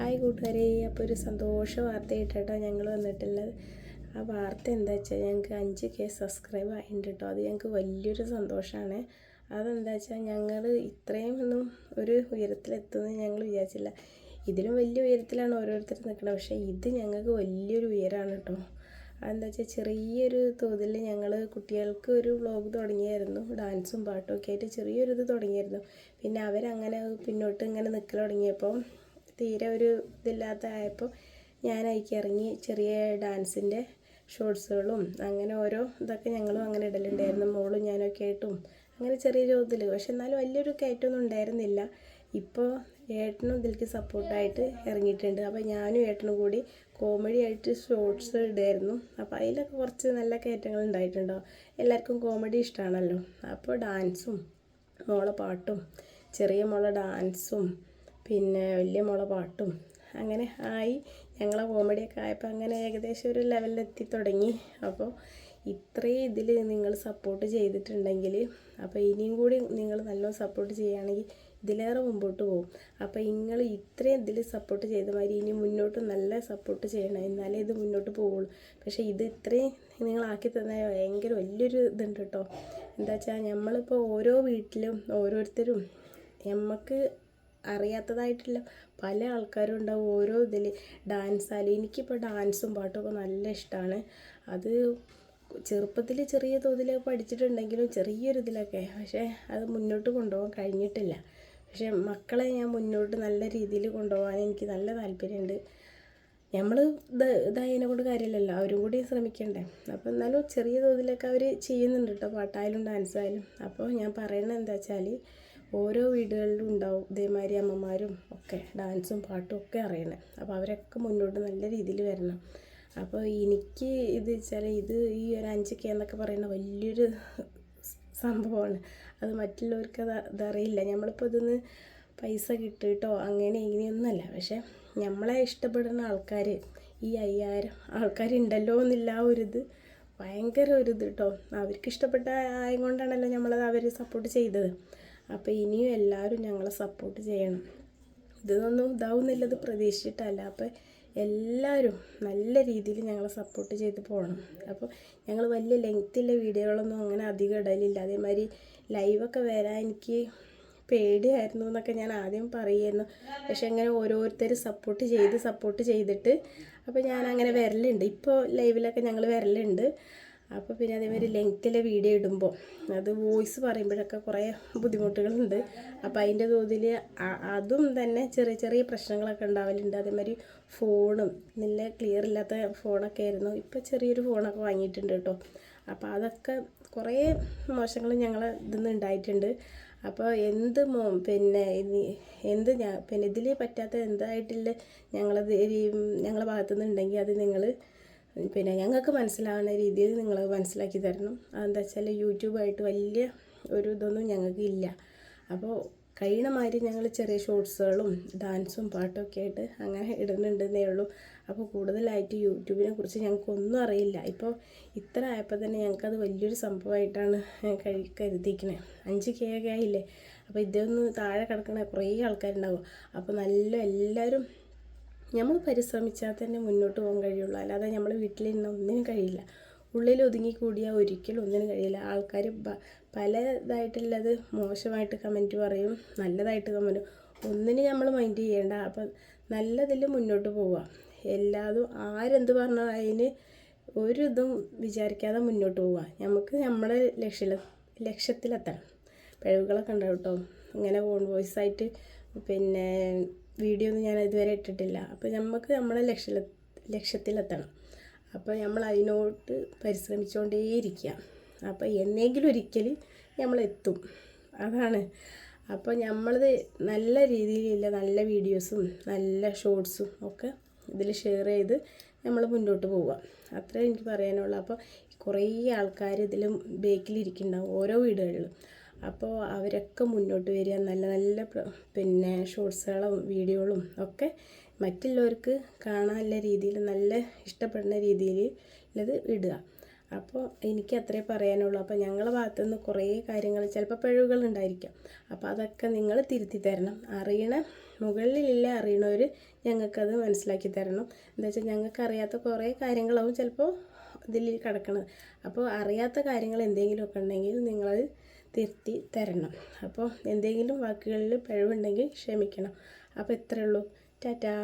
Hi കൂട്ടുകാരെ അപ്പോൾ ഒരു സന്തോഷ വാർത്ത വാർത്തയായിട്ടോ ഞങ്ങൾ വന്നിട്ടുള്ളത്. ആ വാർത്ത എന്താ വെച്ചാൽ ഞങ്ങൾക്ക് അഞ്ച് കെ സബ്സ്ക്രൈബ് ആയിട്ടുണ്ട് കേട്ടോ. അത് ഞങ്ങൾക്ക് വലിയൊരു സന്തോഷമാണ്. അതെന്താ വെച്ചാൽ ഞങ്ങൾ ഇത്രയും ഒന്നും ഒരു ഉയരത്തിലെത്തുമെന്ന് ഞങ്ങൾ വിചാരിച്ചില്ല. ഇതിലും വലിയ ഉയരത്തിലാണ് ഓരോരുത്തർ നിൽക്കുന്നത്. പക്ഷേ ഇത് ഞങ്ങൾക്ക് വലിയൊരു ഉയരമാണ് കേട്ടോ. അതെന്താ വെച്ചാൽ ചെറിയൊരു തോതിൽ ഞങ്ങൾ കുട്ടികൾക്ക് ഒരു വ്ളോഗ് തുടങ്ങിയായിരുന്നു. ഡാൻസും പാട്ടും ഒക്കെ ആയിട്ട് ചെറിയൊരു ഇത് തുടങ്ങിയായിരുന്നു. പിന്നെ അവരങ്ങനെ പിന്നോട്ട് ഇങ്ങനെ നിൽക്കൽ തുടങ്ങിയപ്പോൾ തീരെ ഒരു ഇതില്ലാത്ത ആയപ്പോൾ ഞാൻ അതിലേക്ക് ഇറങ്ങി ചെറിയ ഡാൻസിന്റെ ഷോർട്സുകളും അങ്ങനെ ഓരോ ഇതൊക്കെ ഞങ്ങളും അങ്ങനെ ഇടലുണ്ടായിരുന്നു. മോളും ഞാനൊക്കെ ആയിട്ടും അങ്ങനെ ചെറിയ തോതിൽ പക്ഷെ എന്നാലും വലിയൊരു കയറ്റമൊന്നും ഉണ്ടായിരുന്നില്ല. ഇപ്പോൾ ഏട്ടനും ഇതിലേക്ക് സപ്പോർട്ടായിട്ട് ഇറങ്ങിയിട്ടുണ്ട്. അപ്പോൾ ഞാനും ഏട്ടനും കൂടി കോമഡി ആയിട്ട് ഷോർട്സ് ഇടായിരുന്നു അപ്പോൾ അതിലൊക്കെ കുറച്ച് നല്ല കയറ്റങ്ങൾ ഉണ്ടായിട്ടുണ്ടോ? എല്ലാവർക്കും കോമഡി ഇഷ്ടമാണല്ലോ. അപ്പോൾ ഡാൻസും മോളെ പാട്ടും ചെറിയ മോളെ ഡാൻസും പിന്നെ വലിയ മോളെ പാട്ടും അങ്ങനെ ആയി. ഞങ്ങളെ കോമഡിയൊക്കെ ആയപ്പോൾ അങ്ങനെ ഏകദേശം ഒരു ലെവലിലെത്തി തുടങ്ങി. അപ്പോൾ ഇത്രയും ഇതിൽ നിങ്ങൾ സപ്പോർട്ട് ചെയ്തിട്ടുണ്ടെങ്കിൽ അപ്പോൾ ഇനിയും കൂടി നിങ്ങൾ നല്ലോണം സപ്പോർട്ട് ചെയ്യുകയാണെങ്കിൽ ഇതിലേറെ മുമ്പോട്ട് പോകും. അപ്പോൾ നിങ്ങൾ ഇത്രയും ഇതിൽ സപ്പോർട്ട് ചെയ്ത മാതിരി ഇനി മുന്നോട്ട് നല്ല സപ്പോർട്ട് ചെയ്യണം. എന്നാലേ ഇത് മുന്നോട്ട് പോവുള്ളൂ. പക്ഷേ ഇത് ഇത്രയും നിങ്ങളാക്കി തന്ന ഭയങ്കര വലിയൊരു ഇതുണ്ട് കേട്ടോ. എന്താ വെച്ചാൽ നമ്മളിപ്പോൾ ഓരോ വീട്ടിലും ഓരോരുത്തരും നമുക്ക് അറിയാത്തതായിട്ടുള്ള പല ആൾക്കാരും ഉണ്ടാവും ഓരോ ഇതിൽ ഡാൻസ് ആയാലും എനിക്കിപ്പോൾ ഡാൻസും പാട്ടുമൊക്കെ നല്ല ഇഷ്ടമാണ് അത് ചെറുപ്പത്തിൽ ചെറിയ തോതിൽ പഠിച്ചിട്ടുണ്ടെങ്കിലും ചെറിയൊരു ഇതിലൊക്കെ. പക്ഷേ അത് മുന്നോട്ട് കൊണ്ടുപോകാൻ കഴിഞ്ഞിട്ടില്ല. പക്ഷേ മക്കളെ ഞാൻ മുന്നോട്ട് നല്ല രീതിയിൽ കൊണ്ടുപോകാൻ എനിക്ക് നല്ല താല്പര്യമുണ്ട്. നമ്മൾ ഇത് ഇതായതിനെ കൊണ്ട് കാര്യമില്ലല്ലോ. അവരും കൂടി ശ്രമിക്കണ്ടേ. അപ്പോൾ എന്നാലും ചെറിയ തോതിലൊക്കെ അവർ ചെയ്യുന്നുണ്ട് കേട്ടോ. പാട്ടായാലും ഡാൻസായാലും. അപ്പോൾ ഞാൻ പറയണത് എന്താ വെച്ചാൽ ഓരോ വീടുകളിലും ഉണ്ടാവും ഇതേമാതിരി അമ്മമാരും ഒക്കെ ഡാൻസും പാട്ടും ഒക്കെ അറിയണേ. അപ്പോൾ അവരൊക്കെ മുന്നോട്ട് നല്ല രീതിയിൽ വരണം. അപ്പോൾ എനിക്ക് ഇത് വെച്ചാൽ ഇത് ഈ ഒരു അഞ്ച് കെ എന്നൊക്കെ പറയുന്ന വലിയൊരു സംഭവമാണ്. അത് മറ്റുള്ളവർക്ക് അത് അതറിയില്ല. നമ്മളിപ്പോൾ ഇതൊന്ന് പൈസ കിട്ടിയിട്ടോ അങ്ങനെ ഇങ്ങനെയൊന്നുമല്ല. പക്ഷേ നമ്മളെ ഇഷ്ടപ്പെടുന്ന ആൾക്കാർ ഈ അയ്യായിരം ആൾക്കാരുണ്ടല്ലോ എന്നില്ല ആ ഒരു ഇത് ഭയങ്കര ഒരു ഇത് കേട്ടോ അവർക്ക് ഇഷ്ടപ്പെട്ട ആയതുകൊണ്ടാണല്ലോ നമ്മളത് അവർ സപ്പോർട്ട് ചെയ്തത്. അപ്പോൾ ഇനിയും എല്ലാവരും ഞങ്ങളെ സപ്പോർട്ട് ചെയ്യണം. ഇതൊന്നും ഇതാവുന്നില്ലത് പ്രതീക്ഷിച്ചിട്ടല്ല. അപ്പോൾ എല്ലാവരും നല്ല രീതിയിൽ ഞങ്ങളെ സപ്പോർട്ട് ചെയ്ത് പോകണം. അപ്പോൾ ഞങ്ങൾ വലിയ ലെങ്ത്തുള്ള വീഡിയോകളൊന്നും അങ്ങനെ അധികം ഇടലില്ല. അതേമാതിരി ലൈവൊക്കെ വരാൻ എനിക്ക് പേടിയായിരുന്നു എന്നൊക്കെ ഞാൻ ആദ്യം പറയുമായിരുന്നു. പക്ഷെ അങ്ങനെ ഓരോരുത്തർ സപ്പോർട്ട് ചെയ്ത് സപ്പോർട്ട് ചെയ്തിട്ട് അപ്പോൾ ഞാൻ അങ്ങനെ വരലുണ്ട്. ഇപ്പോൾ ലൈവിലൊക്കെ ഞങ്ങൾ വരലുണ്ട്. അപ്പോൾ പിന്നെ അതേമാതിരി ലെങ്ത്തിലെ വീഡിയോ ഇടുമ്പോൾ അത് വോയിസ് പറയുമ്പോഴൊക്കെ കുറേ ബുദ്ധിമുട്ടുകളുണ്ട്. അപ്പോൾ അതിന്റെ തോതിൽ അതും തന്നെ ചെറിയ ചെറിയ പ്രശ്നങ്ങളൊക്കെ ഉണ്ടാവലുണ്ട്. അതേമാതിരി ഫോണും നല്ല ക്ലിയർ ഇല്ലാത്ത ഫോണൊക്കെ ആയിരുന്നു. ഇപ്പോൾ ചെറിയൊരു ഫോണൊക്കെ വാങ്ങിയിട്ടുണ്ട് കേട്ടോ. അപ്പോൾ അതൊക്കെ കുറേ മോശങ്ങൾ ഞങ്ങൾ ഇതിന്ന് ഉണ്ടായിട്ടുണ്ട് അപ്പോൾ എന്ത് മോ പിന്നെ എന്ത് ഞാൻ പിന്നെ ഇതിൽ പറ്റാത്ത എന്തായിട്ടില്ല ഞങ്ങളത് ഞങ്ങളുടെ ഭാഗത്തുനിന്ന് ഉണ്ടെങ്കിൽ അത് നിങ്ങൾ പിന്നെ ഞങ്ങൾക്ക് മനസ്സിലാവുന്ന രീതിയിൽ നിങ്ങൾ മനസ്സിലാക്കി തരണം. അതെന്താ വെച്ചാൽ യൂട്യൂബായിട്ട് വലിയ ഒരു ഇതൊന്നും ഞങ്ങൾക്ക് ഇല്ല. അപ്പോൾ കഴിയണ മാതിരി ഞങ്ങൾ ചെറിയ ഷോർട്സുകളും ഡാൻസും പാട്ടൊക്കെ ആയിട്ട് അങ്ങനെ ഇടുന്നുണ്ടെന്നേ ഉള്ളൂ. അപ്പോൾ കൂടുതലായിട്ട് യൂട്യൂബിനെ കുറിച്ച് ഞങ്ങൾക്കൊന്നും അറിയില്ല. ഇപ്പോൾ ഇത്ര ആയപ്പോൾ തന്നെ ഞങ്ങൾക്കത് വലിയൊരു സംഭവമായിട്ടാണ് കഴി കരുതിയിരിക്കുന്നത് അഞ്ച് കെ ഒക്കെ ആയില്ലേ? അപ്പോൾ ഇതൊന്ന് താഴെ കിടക്കണ കുറേ ആൾക്കാരുണ്ടാവും. അപ്പോൾ നല്ല എല്ലാവരും നമ്മൾ പരിശ്രമിച്ചാൽ തന്നെ മുന്നോട്ട് പോകാൻ കഴിയുള്ളൂ. അല്ലാതെ നമ്മൾ വീട്ടിലിരുന്ന ഒന്നിനും കഴിയില്ല. ഉള്ളിൽ ഒതുങ്ങി കൂടിയാൽ ഒരിക്കലും ഒന്നിനും കഴിയില്ല. ആൾക്കാർ പല ഇതായിട്ടുള്ളത് മോശമായിട്ട് കമന്റ് പറയും നല്ലതായിട്ട് കമന്റ് ഒന്നിനും നമ്മൾ മൈൻഡ് ചെയ്യേണ്ട. അപ്പം നല്ലതിൽ മുന്നോട്ട് പോവുക. എല്ലാതും ആരെന്ത് പറഞ്ഞാൽ അതിന് ഒരു ഇതും വിചാരിക്കാതെ മുന്നോട്ട് പോവുക. നമുക്ക് നമ്മുടെ ലക്ഷ്യ ലക്ഷ്യത്തിലെത്തണം. പിഴവുകളൊക്കെ ഉണ്ടാവും കേട്ടോ ഇങ്ങനെ ഓൺ വോയിസ് ആയിട്ട് പിന്നെ വീഡിയോ ഒന്നും ഞാൻ ഇതുവരെ ഇട്ടിട്ടില്ല. അപ്പോൾ നമുക്ക് നമ്മളെ ലക്ഷ്യ ലക്ഷ്യത്തിലെത്തണം. അപ്പോൾ നമ്മൾ അതിനോട്ട് പരിശ്രമിച്ചുകൊണ്ടേയിരിക്കുക അപ്പോൾ എന്നെങ്കിലും ഒരിക്കൽ നമ്മൾ എത്തും. അതാണ്. അപ്പോൾ നമ്മളത് നല്ല രീതിയിലുള്ള നല്ല വീഡിയോസും നല്ല ഷോർട്സും ഒക്കെ ഇതിൽ ഷെയർ ചെയ്ത് നമ്മൾ മുന്നോട്ട് പോവുക. അത്രേ എനിക്ക് പറയാനുള്ളൂ. അപ്പോൾ കുറേ ആൾക്കാർ ഇതിലും ബേക്കിലിരിക്കുന്നുണ്ടാവും ഓരോ വീടുകളിലും. അപ്പോൾ അവരൊക്കെ മുന്നോട്ട് വരിക. നല്ല നല്ല പിന്നെ ഷോർട്സുകളും വീഡിയോകളും ഒക്കെ മറ്റുള്ളവർക്ക് കാണാനുള്ള രീതിയിൽ നല്ല ഇഷ്ടപ്പെടുന്ന രീതിയിൽ ഉള്ളത് ഇടുക. അപ്പോൾ എനിക്ക് അത്രേ പറയാനുള്ളൂ. അപ്പോൾ ഞങ്ങളുടെ ഭാഗത്തു നിന്ന് കുറേ കാര്യങ്ങൾ ചിലപ്പോൾ പിഴവുകൾ ഉണ്ടായിരിക്കാം. അപ്പോൾ അതൊക്കെ നിങ്ങൾ തിരുത്തി തരണം. അറിയണ മുകളിലില്ല അറിയണവർ ഞങ്ങൾക്കത് മനസ്സിലാക്കി തരണം. എന്താ വെച്ചാൽ ഞങ്ങൾക്ക് അറിയാത്ത കുറേ കാര്യങ്ങളാവും ചിലപ്പോൾ ഇതിൽ കിടക്കണത്. അപ്പോൾ അറിയാത്ത കാര്യങ്ങൾ എന്തെങ്കിലുമൊക്കെ ഉണ്ടെങ്കിൽ നിങ്ങളത് തിരുത്തി തരണം. അപ്പോൾ എന്തെങ്കിലും വാക്കുകളിൽ പിഴവുണ്ടെങ്കിൽ ക്ഷമിക്കണം. അപ്പോൾ ഇത്രയേ ഉള്ളൂ. ടാറ്റാ.